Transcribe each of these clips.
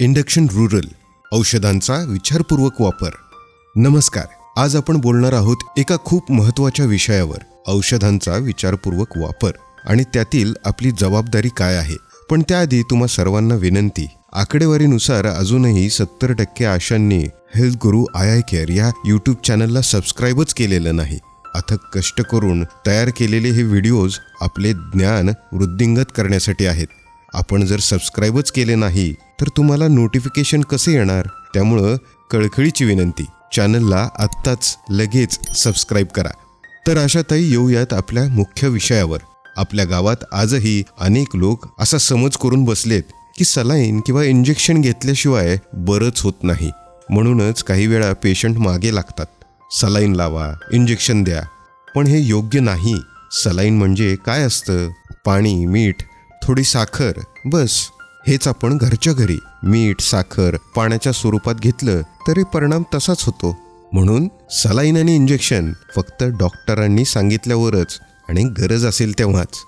Induction rural औषधांचा विचारपूर्वक वापर. नमस्कार आज आपण बोलणार आहोत एका खूप महत्त्वाच्या विषयावर औषधांचा विचारपूर्वक वापर. आणि त्यातील आपली जबाबदारी काय आहे? पण त्याआधी तुम्हा सर्वांना विनंती आकडेवारीनुसार अजूनही सत्तर टक्के आशांनी health guru I I care या यूट्यूब चॅनलला सबस्क्राईबच केलेलं नाही. अथक कष्ट करून तयार केलेले हे व्हिडिओज आपले ज्ञान वृद्धिंगत करण्यासाठी आहेत. आपण जर सबस्क्राईबच केले नाही तर तुम्हाला नोटिफिकेशन कसे येणार? त्यामुळं कळकळीची विनंती. चॅनलला आत्ताच लगेच सबस्क्राईब करा. तर अशातही येऊयात आपल्या मुख्य विषयावर. आपल्या गावात आजही अनेक लोक असा समज करून बसलेत की सलाईन किंवा इंजेक्शन घेतल्याशिवाय बरंच होत नाही. म्हणूनच काही वेळा पेशंट मागे लागतात. सलाईन लावा इंजेक्शन द्या. पण हे योग्य नाही. सलाईन म्हणजे काय असतं? पाणी मीठ थोडी साखर बस. हेच आपण घरच्या घरी मीठ साखर पाण्याच्या स्वरूपात घेतलं तरी परिणाम तसाच होतो. म्हणून सलाईन आणि इंजेक्शन फक्त डॉक्टरांनी सांगितल्यावरच आणि गरज असेल तेव्हाच.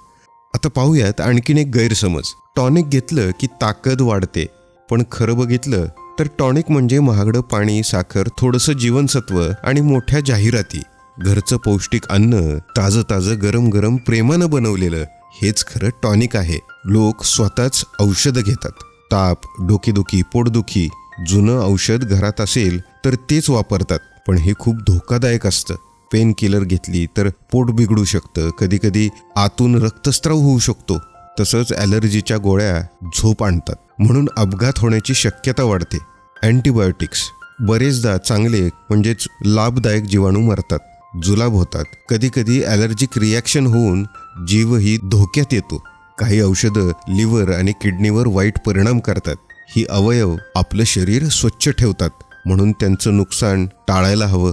आता पाहूयात आणखीन एक गैरसमज. टॉनिक घेतलं की ताकद वाढते पण खरं बघितलं तर टॉनिक म्हणजे महागडं पाणी साखर थोडंसं जीवनसत्व आणि मोठ्या जाहिराती. घरचं पौष्टिक अन्न ताजं ताजं गरम गरम प्रेमानं बनवलेलं हेच खरं टॉनिक आहे. लोक स्वतःच औषधं घेतात. ताप डोकेदुखी पोटदुखी जुनं औषध घरात असेल तर तेच वापरतात पण हे खूप धोकादायक असतं. पेन किलर घेतली तर पोट बिघडू शकतं कधीकधी आतून रक्तस्राव होऊ शकतो. तसंच ॲलर्जीच्या गोळ्या झोप आणतात. म्हणून अपघात होण्याची शक्यता वाढते. अँटीबायोटिक्स बरेचदा चांगले म्हणजेच लाभदायक जीवाणू मरतात. जुलाब होतात. कधीकधी ॲलर्जिक रिॲक्शन होऊन जीवही धोक्यात येतो. काही औषधं लिव्हर आणि किडनीवर वाईट परिणाम करतात. ही अवयव आपलं शरीर स्वच्छ ठेवतात. म्हणून त्यांचं नुकसान टाळायला हवं.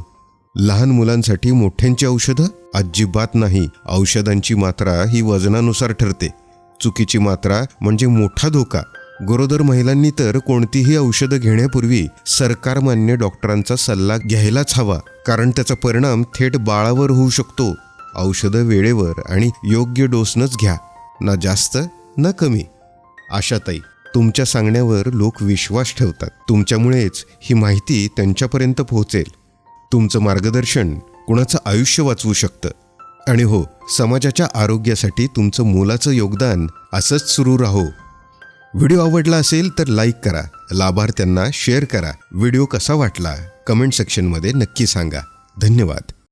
लहान मुलांसाठी मोठ्यांची औषधं अजिबात नाही. औषधांची मात्रा ही वजनानुसार ठरते. चुकीची मात्रा म्हणजे मोठा धोका. गरोदर महिलांनी तर कोणतीही औषधं घेण्यापूर्वी सरकारमान्य डॉक्टरांचा सल्ला घ्यायलाच हवा कारण त्याचा परिणाम थेट बाळावर होऊ शकतो. औषधं वेळेवर आणि योग्य डोसनंच घ्या ना जास्त ना कमी. आशाताई तुमच्या सांगण्यावर लोक विश्वास ठेवतात. तुमच्यामुळेच ही माहिती त्यांच्यापर्यंत पोहोचेल. तुमचं मार्गदर्शन कुणाचं आयुष्य वाचवू शकतं? आणि हो समाजाच्या आरोग्यासाठी तुमचं मोलाचं योगदान असंच सुरू राहो. व्हिडिओ आवडला असेल तर लाईक करा लाभार्थ्यांना शेअर करा. व्हिडिओ कसा वाटला कमेंट सेक्शनमध्ये नक्की सांगा. धन्यवाद.